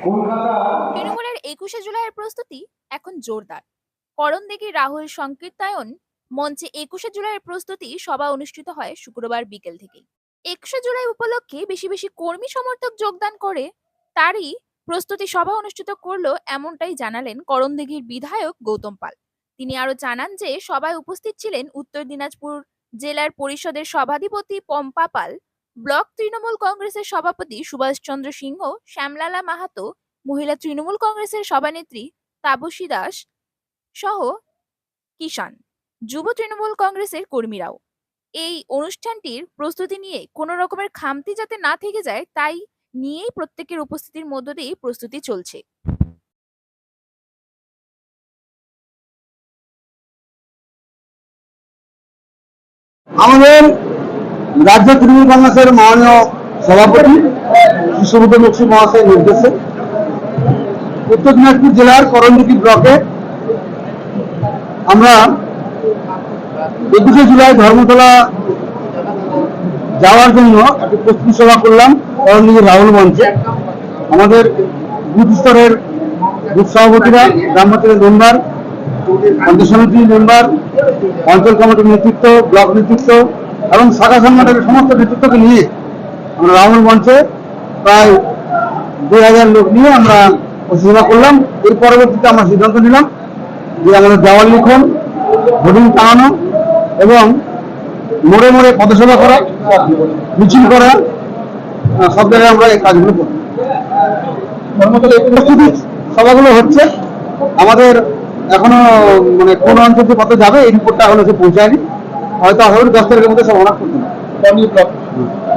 তৃণমূলের একুশে জুলাইয়ের প্রস্তুতি এখন জোরদার। করণদিঘি রাহুল সংকীর্তায়ন মঞ্চে একুশে জুলাইয়ের প্রস্তুতি সভা অনুষ্ঠিত হয় শুক্রবার বিকেল থেকেই। একুশে জুলাই উপলক্ষে বেশি বেশি কর্মী সমর্থক যোগদান করে তারই প্রস্তুতি সভা অনুষ্ঠিত করল এমনটাই জানালেন করণদিঘির বিধায়ক গৌতম পাল। তিনি আরও জানান যে সভায় উপস্থিত ছিলেন উত্তর দিনাজপুর জেলার পরিষদের সভাধিপতি পম্পা পাল ব্লক তৃণমূল কংগ্রেসের সভাপতি সুভাষচন্দ্র সিংহ, শ্যামলালা মাহাতো, মহিলা তৃণমূল কংগ্রেসের সভানেত্রী তাপসী দাস সহ কিষান যুব তৃণমূল কংগ্রেসের কর্মীরাও। এই অনুষ্ঠানটির প্রস্তুতি নিয়ে কোনো রকমের খামতি যাতে না থেকে যায়, তাই নিয়েই প্রত্যেকের উপস্থিতির মধ্য দিয়ে প্রস্তুতি চলছে। আমাদের রাজ্য তৃণমূল কংগ্রেসের মাননীয় সভাপতি সুব্রত বক্সি মহাশয়ের নির্দেশে উত্তর দিনাজপুর জেলার করণদিঘি ব্লকে আমরা একুশে জুলাই ধর্মতলা যাওয়ার জন্য একটি প্রস্তুতি সভা করলাম করণদিঘির রাহুল মঞ্চে। আমাদের বুথ স্তরের বুথ সভাপতিরা গ্রাম মেম্বার পঞ্চায়েত সমিতির মেম্বার, অঞ্চল কমিটির নেতৃত্ব, ব্লক নেতৃত্ব এবং শাখা সংগঠনের সমস্ত নেতৃত্বকে নিয়ে আমরা রাহুল মঞ্চে প্রায় দুই হাজার লোক নিয়ে আমরা পরিচালনা করলাম। এর পরবর্তীতে আমরা সিদ্ধান্ত নিলাম যে আমাদের দেওয়াল লিখন, হোর্ডিং টাঙানো এবং মোড়ে মোড়ে পদসভা করা, মিছিল করা সব জায়গায় আমরা এই কাজগুলো করি প্রস্তুতি সভাগুলো হচ্ছে। আমাদের এখনও মানে কোন অঞ্চল দিয়ে কত যাবে, এই রিপোর্টটা এখনও সে পৌঁছায়নি। হয়তো আশা করি দশ তারিখের মধ্যে সব অনার করতে হবে